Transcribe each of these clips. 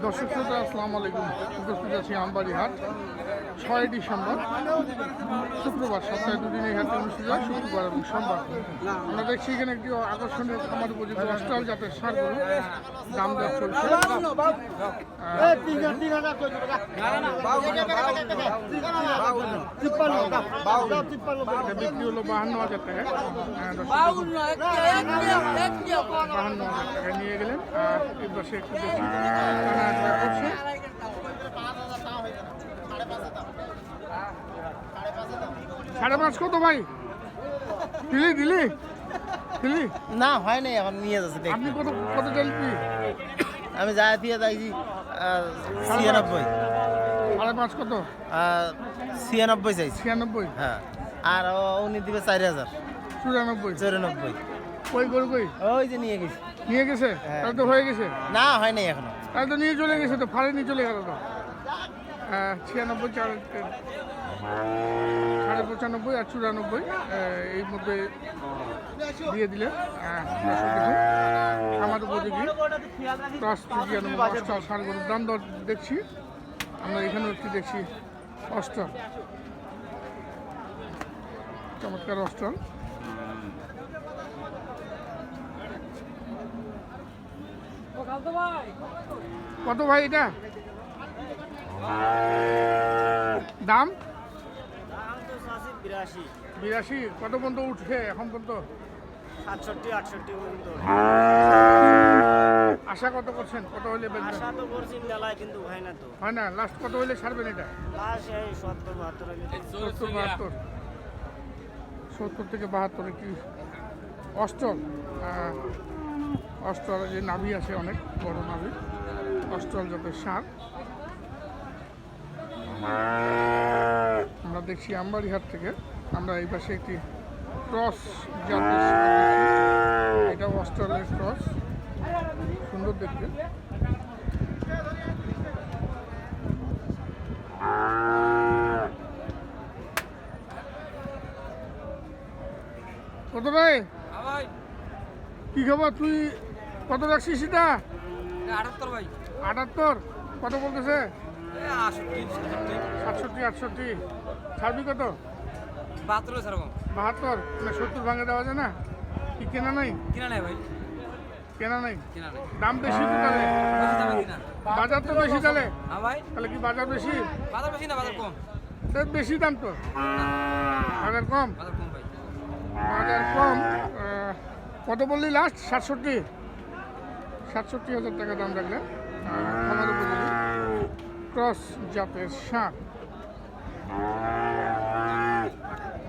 দর্শক শ্রোতা, আসসালামু আলাইকুম। উপস্থিত আছি আমবাড়ি হাট ছয় ডিসেম্বর, শুক্রবার, সপ্তাহে দুদিন এই হাটে অনুষ্ঠিত হয়, শুক্রবার এবং সোমবার। আমরা দেখছি এখানে একটি আকর্ষণীয় খামার উপযোগী অস্ট্রাল জাতের সারগুলো দাম দর চলছে। বিক্রি হলো বাহান্ন হাজার টাকা বাহান্ন হাজার টাকা নিয়ে গেলেন। আর এই পাশে একটু দেখি কেনাকাটা করছে সাড়ে পাঁচ কত ভাই? দিলি দিলি? দিলি? না হয় নাই এখন নিয়ে যাচ্ছে দেখ। আপনি কত কত চাইছি আমি যা দিয়ে যাইছি ছিয়ানব্বই। সাড়ে পাঁচ কত? ছিয়ানব্বই চাইছি। ছিয়ানব্বই? হ্যাঁ। আর উনি দিবে চারি হাজার। চুরানব্বই? চৌরানব্বই। কই গরু কই? ওই যে নিয়ে গেছি। নিয়ে গেছে? হ্যাঁ। তাহলে তো হয়ে গেছে? না হয় নাই এখনও। তাহলে তো নিয়ে চলে গেছে তো ফাড়ে নিয়ে চলে গেল তো। হ্যাঁ, ছিয়ানব্বই চার সাড়ে পঁচানব্বই আর চুরানব্বই এই মধ্যে দিয়ে দিলে আমার উপযোগী। ক্রস ফ্রিজিয়ান অস্টার সার গরুর দাম দর দেখছি। আমরা এখানেও একটি দেখছি অস্টার চমৎকার অস্টার কত ভাই এটা? দাম? বিরাশি। বিরাশি? কত পর্যন্ত উঠছে এখন পর্যন্ত? সাতষট্টি আটষট্টি পর্যন্ত। আশা কত করছেন? কত হলে আশা তো করছি মেলায় কিন্তু হয় না তো। হয় না? লাস্ট কত হলে ছাড়বেন এটা? লাস্ট এই সত্তর বাহাত্তর সত্তর বাহাত্তর। সত্তর থেকে বাহাত্তর একটি অস্টল আহ, অস্টল যে নাভি আছে অনেক বড় নাভি। অস্টল জাতের সার দেখছি আমবাড়িহাট থেকে আমরা এই পাশে একটি ক্রস। এটাও অস্ট্রেলিয়ার ক্রস। সুন্দর দেখতে। কত রে কি খবর? তুই কত রাখছিস সেটা? আটাত্তর ভাই। আটাত্তর? কত বলতেছে? সাতষট্টি আটষট্টি। ছাড়বি কত? বাহাত্তর সেরকম বাহাত্তর? না সত্তর ভাঙে দেওয়া যায় না? কি কেনা নাই? কিনা নাই ভাই। কেনা নাই? কিনা নাই। দাম বেশি তো তাহলে। বাজার তো বেশি তাহলে। হ্যাঁ ভাই। তাহলে কি বাজার বেশি? বাজার বেশি না বাজার কম। বেশি দাম তো। বাজার কম? বাজার কম ভাই। বাজার কম? কত বললি লাস্ট সাতষট্টি। সাতষট্টি হাজার টাকা দাম রাখলে ক্রস জাতের সার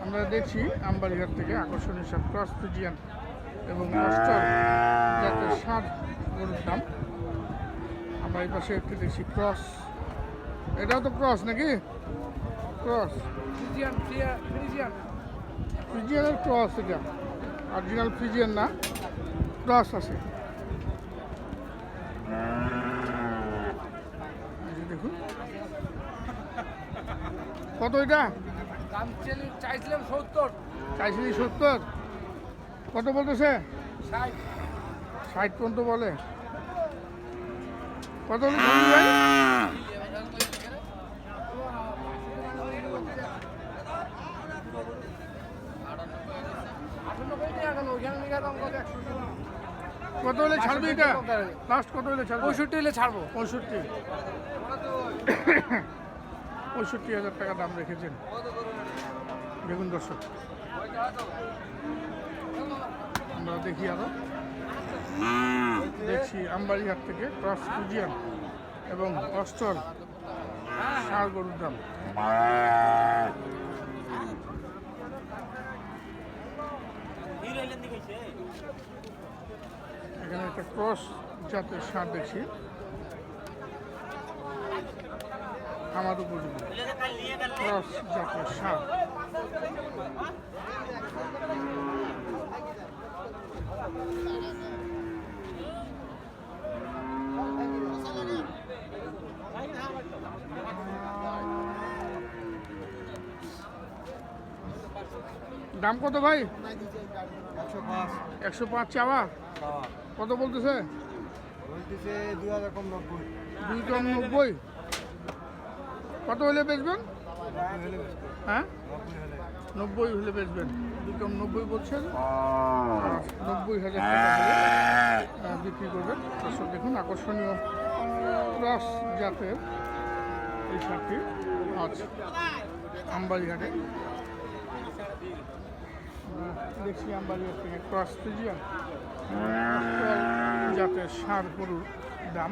আমরা দেখছি আমবাড়িঘাট থেকে আকর্ষণীয় সব ক্রস ফিজিয়ান এবং অস্টার জাতের সার গরুর দাম। আমরা এই পাশে একটি দেখছি ক্রস। এটাও তো ক্রস নাকি? ক্রস। ফ্রিজিয়ান। ফ্রিজিয়ানের ক্রস এটা। অরিজিনাল ফ্রিজিয়ান না ক্রস আছে এই যে দেখুন কত এটা? চাইছিলাম সত্তর। চাইছিলি সত্তর? কত বলতেছে? ষাট। পর্যন্ত বলে। কত ভাই? কত হলে ছাড়বি এটা? লাস্ট কত হলে ছাড়বি? পঁয়ষট্টি হলে ছাড়বো। পঁয়ষট্টি। পঁয়ষট্টি হাজার টাকা দাম রেখেছেন। দেখুন দর্শক, আমরা দেখি আরও। দেখছি আমবাড়িহাট থেকে ক্রস ফুজিয়ান এবং অস্টল সার গরুর দাম। এখানে একটা ক্রস জাতের সার দেখছি। আমার উপযোগী ক্রস জাতের দাম কত ভাই? একশো পাঁচ চাওয়া? কত বলতেছে? বলতেছে দুই হাজার কম নব্বই দুই কম নব্বই কত হলে বেচবেন? হ্যাঁ? নব্বই হলে বেচবেন। দুই নব্বই বলছেন? নব্বই হাজার বিক্রি করবেন। দর্শক, দেখুন, আকর্ষণীয় ক্রস জাতের এই শাকটি আজ আমবাড়িহাটে। আমরা দেখছি আমবাড়িহাট থেকে ক্রস ফিজিয়ান জাতের সার গরুর দাম।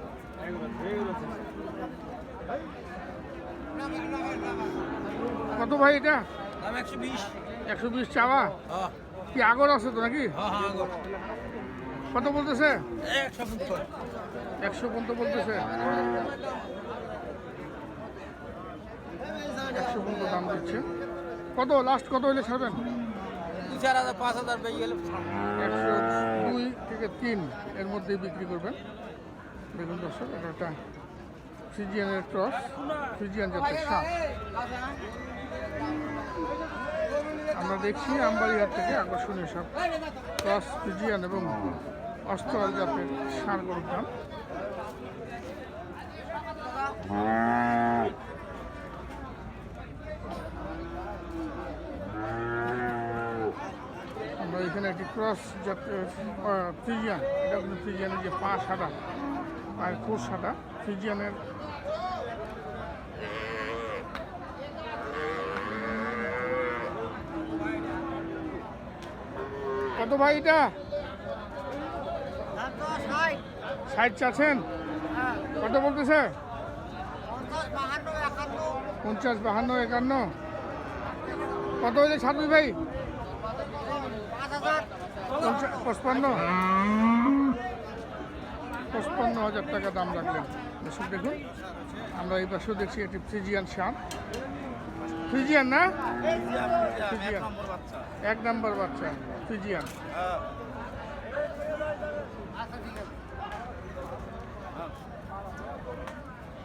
কত ভাই এটা? একশো বিশ। একশো বিশ চাওয়া? কি আগর আছে তো নাকি? কত বলতেছে? একশো পর্যন্ত বলতেছে। একশো পর্যন্ত দাম দিচ্ছে। কত? লাস্ট কত হলে ছাড়বেন? চার হাজার পাঁচ হাজার পেয়ে গেলে একশো দুই থেকে তিন এর মধ্যেই বিক্রি করবেন। দেখুন দর্শক এটা একটা ফ্রিজিয়ানের ক্রস ফ্রিজিয়ান জাতের সাপ আমরা দেখছি আমবাড়িহাট থেকে আকর্ষণীয় সব ক্রস ফ্রিজিয়ান এবং অস্ত্র জাতের সার করতাম দাম এখানে একটি ক্রস জাতের ফ্রিজিয়ান এটা কিন্তু ফ্রিজিয়ানের যে পা সাদা, পায়ের খুর সাদা ফ্রিজিয়ানের কত ভাই এটা? ষাট চাচ্ছেন? কত বলতেছে? পঞ্চাশ বাহান্ন, একান্ন। কত হয়েছে ছাব্বিশ ভাই? পঁচপান্ন? পঁচপান্ন হাজার টাকা দাম রাখলেন। দর্শক দেখুন আমরা এই পাশেও দেখছি একটি ফ্রিজিয়ান শান ফ্রিজিয়ান না? ফ্রিজিয়ান। এক নাম্বার বাচ্চা ফ্রিজিয়ান।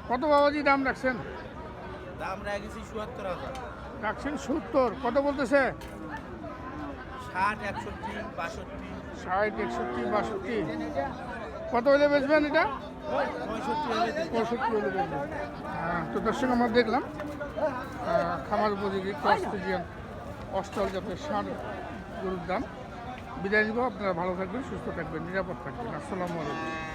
কত বাবাজি দাম রাখছেন? দাম রেখেছি চুয়াত্তর হাজার। রাখছেন সত্তর। কত বলতেছে? ষাট একষট্টি বাষট্টি। ষাট একষট্টি বাষট্টি। কত হলে বেচবেন এটা? পঁয়ষট্টি হলে বেচবেন হ্যাঁ, তো দর্শক আমরা দেখলাম খামার উপযোগী ক্রস ফিজিয়ান অস্ট্রাল জাতের ষাট গরুর দাম। বিদায় নিব আপনারা ভালো থাকবেন সুস্থ থাকবেন নিরাপদ থাকবেন। আসসালামু আলাইকুম।